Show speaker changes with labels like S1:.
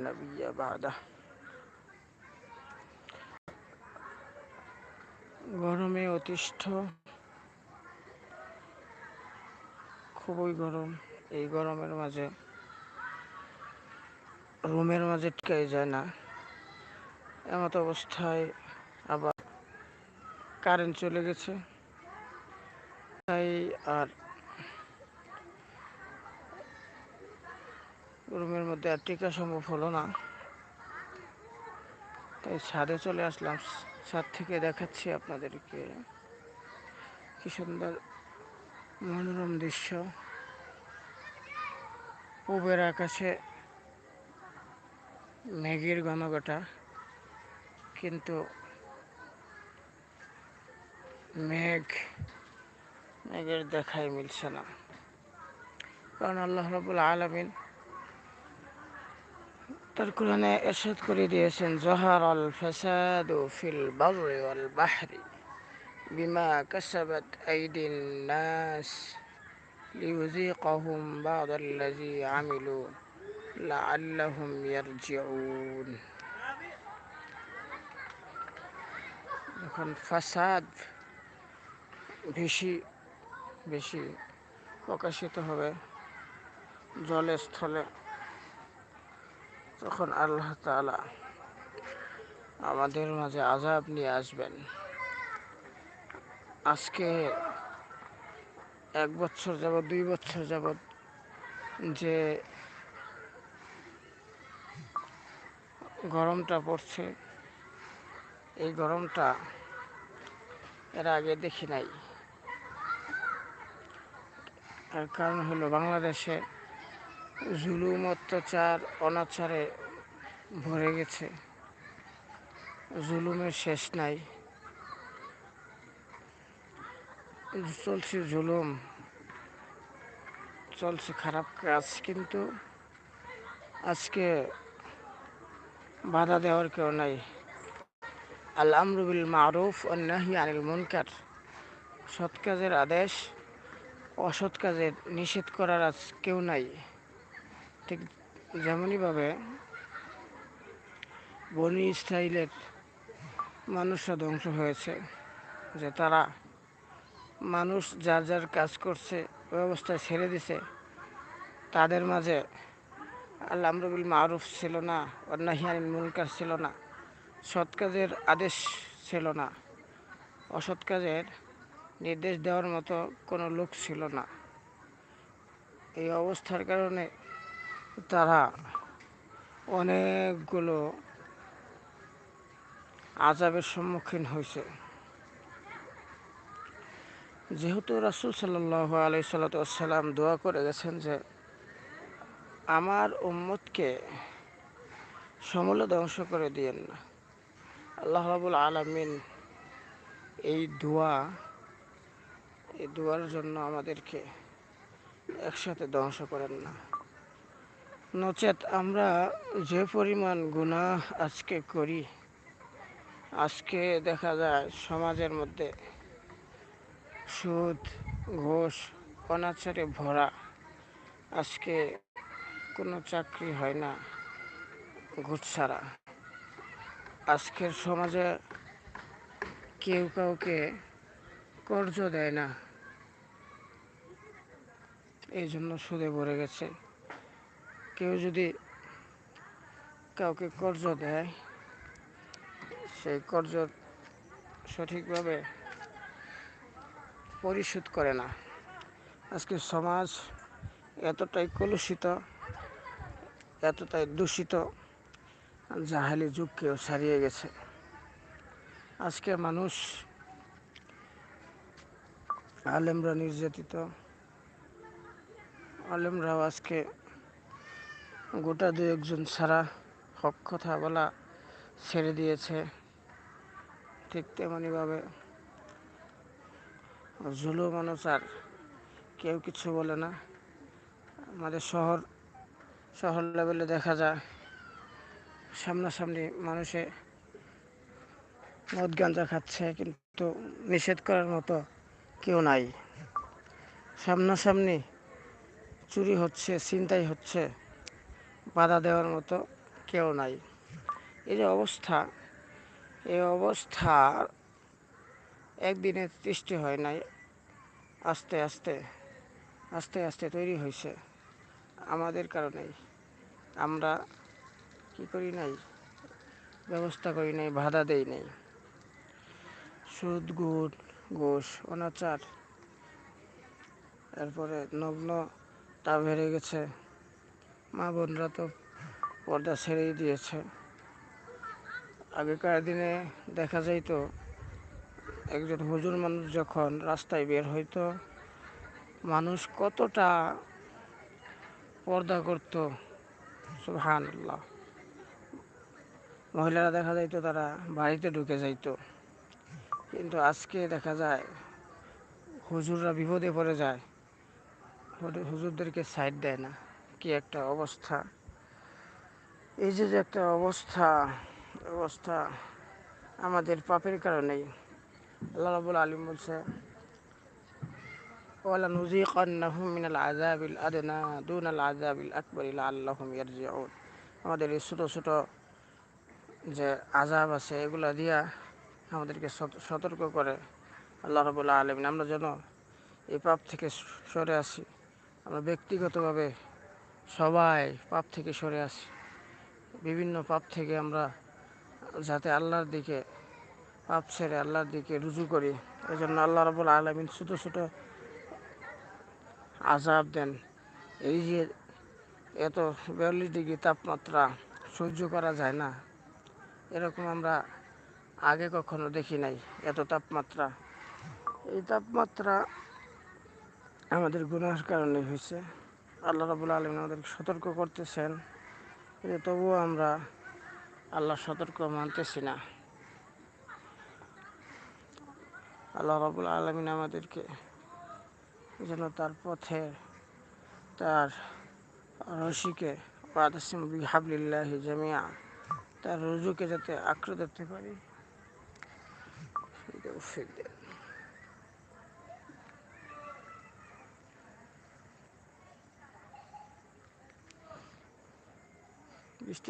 S1: نبي بعده গরমে অতিষ্ঠ খুবই গরম এই গরমের মাঝে রুমের মাঝে টিকাই যায় না এমত অবস্থায় আবার কারেন্ট চলে গেছে তাই আর রুমের মধ্যে আর টিকা সম্ভব হলো না। তাই ছাদে চলে আসলাম। ছাদ থেকে দেখাচ্ছি আপনাদেরকে কি সুন্দর মনোরম দৃশ্য। পূবের আকাশে মেঘের ঘনঘটা, কিন্তু মেঘ, মেঘের দেখাই মিলছে না। কারণ আল্লাহ রবুল আলমিন তার কোরআনে এরশাদ করে দিয়েছেন জহার আল ফাসাদু ফিল বাররি ওয়াল বাহরি বিমা কাসাবাত আইদিন নাস লিউযীকাহুম বা'দ আল্লাযী আমিলু লাআল্লাহুম ইয়ারজিউন যখন ফাসাদ বেশি বেশি প্রকাশিত হবে জলে স্থলে তখন আল্লাহ তালা আমাদের মাঝে আজাব নিয়ে আসবেন। আজকে এক বছর যাবৎ, দুই বছর যাবৎ যে গরমটা পড়ছে, এই গরমটা এর আগে দেখি নাই। তার কারণ হলো বাংলাদেশে জুলুম অত্যাচার অনাচারে ভরে গেছে। জুলুমের শেষ নাই। চলছে জুলুম। চলছে খারাপ কাজ, কিন্তু আজকে বাধা দেওয়ার কেউ নাই। আল আমরুবিল মারুফ অন্যাহি আনিল মুনকার। সৎ কাজের আদেশ, অসৎ কাজের নিষেধ করার আজ কেউ নাই। ঠিক যেমনইভাবে বনি স্টাইলের মানুষরা ধ্বংস হয়েছে, যে তারা মানুষ যার যার কাজ করছে অবস্থায় ছেড়ে দিছে, তাদের মাঝে আল্লাহ আমরুবিল মারুফ ছিল না অন্যাহিয়ানিল মুনকার ছিল না, সৎ কাজের আদেশ ছিল না, অসৎ কাজের নির্দেশ দেওয়ার মতো কোনো লোক ছিল না। এই অবস্থার কারণে তারা অনেকগুলো আজাবের সম্মুখীন হয়েছে। যেহেতু রাসুল সাল্লাহ আলি সাল্লাম দোয়া করে গেছেন যে, আমার উম্মতকে সমূলে ধ্বংস করে দিয়েন না। আল্লাহ রাবুল আলমিন এই দোয়া, এই দোয়ার জন্য আমাদেরকে একসাথে ধ্বংস করেন না। নচেত আমরা যে পরিমাণ গুণা আজকে করি, আজকে দেখা যায় সমাজের মধ্যে সুদ, ঘোষ, অনাচারে ভরা। আজকে কোনো চাকরি হয় না ঘুষ ছাড়া। আজকের সমাজে কেউ কাউকে কর্জ দেয় না। এই জন্য সুদে ভরে গেছে। কেউ যদি কাউকে কর্জ দেয়, সেই কর্জ সঠিকভাবে পরিশোধ করে না। আজকে সমাজ এতটাই কলুষিত, এতটাই দূষিত, জাহালি যুগকেও ছাড়িয়ে গেছে। আজকে মানুষ আলেমরা নির্যাতিত। আলেমরাও আজকে গোটা দু একজন ছাড়া হক কথা বলা ছেড়ে দিয়েছে। ঠিক তেমনইভাবে জুলুম অনুসার কেউ কিছু বলে না। আমাদের শহর শহর লেভেলে দেখা যায়, সামনাসামনি মানুষে মদ গাঞ্জা খাচ্ছে, কিন্তু নিষেধ করার মতো কেউ নাই। সামনাসামনি চুরি হচ্ছে, ছিনতাই হচ্ছে। বাধা দেওয়ার মতো কেউ নাই। এই যে অবস্থা, এই অবস্থা একদিনে সৃষ্টি হয় নাই। আস্তে আস্তে আস্তে আস্তে তৈরি হয়েছে। আমাদের কারণেই। আমরা কি করি নাই? ব্যবস্থা করি নাই, বাধা দেই নাই। সুদ গুড় ঘোষ, অনাচার এরপরে নগ্নতা বেড়ে গেছে। মা বোনরা তো পর্দা ছেড়েই দিয়েছে। আগেকার দিনে দেখা যাইতো, একজন হুজুর মানুষ যখন রাস্তায় বের হইতো, মানুষ কতটা পর্দা করত সুবহান আল্লাহ মহিলারা দেখা যাইতো তারা বাড়িতে ঢুকে যাইতো। কিন্তু আজকে দেখা যায়, হুজুররা বিপদে পড়ে যায় হুজুর- হুজুরদেরকে সাইড দেয় না। কি একটা অবস্থা? এই যে একটা অবস্থা অবস্থা আমাদের পাপের কারণেই। আল্লাহ রাবুল আলিম বলছে ওয়ালানুজিকান্নাহুম মিনাল আযাবিল আদনা দুনাল আযাবিল আকবার লাআল্লাহুম ইয়ারজিউন। আমাদের এই ছোটো ছোটো যে আজাব আছে, এগুলো দিয়া আমাদেরকে সতর্ক করে। আল্লাহ রবুল্লা আলমিন, আমরা যেন এই পাপ থেকে সরে আসি। আমরা ব্যক্তিগতভাবে সবাই পাপ থেকে সরে আসি। বিভিন্ন পাপ থেকে আমরা যাতে আল্লাহর দিকে, পাপ ছেড়ে আল্লাহর দিকে রুজু করি। এই জন্য আল্লাহ রবুল আলমিন ছোটো ছোটো আজাব দেন। এই যে এত বিয়াল্লিশ ডিগ্রি তাপমাত্রা সহ্য করা যায় না, এরকম আমরা আগে কখনো দেখি নাই এত তাপমাত্রা। এই তাপমাত্রা আমাদের গুনার কারণে হয়েছে। আল্লাহ রাবুল আলমিন আমাদের সতর্ক করতেছেন কিন্তু তবুও আমরা আল্লাহ সতর্ক মানতেছি না। আল্লাহ রাবুল আলমিন আমাদেরকে যেন তার পথে তার রশিকে ওয়াদাসিম বিহাবলিল্লাহি জামিয়া তার রুজুকে যাতে আঁকড়ে ধরতে পারি। ಇಷ್ಟೇ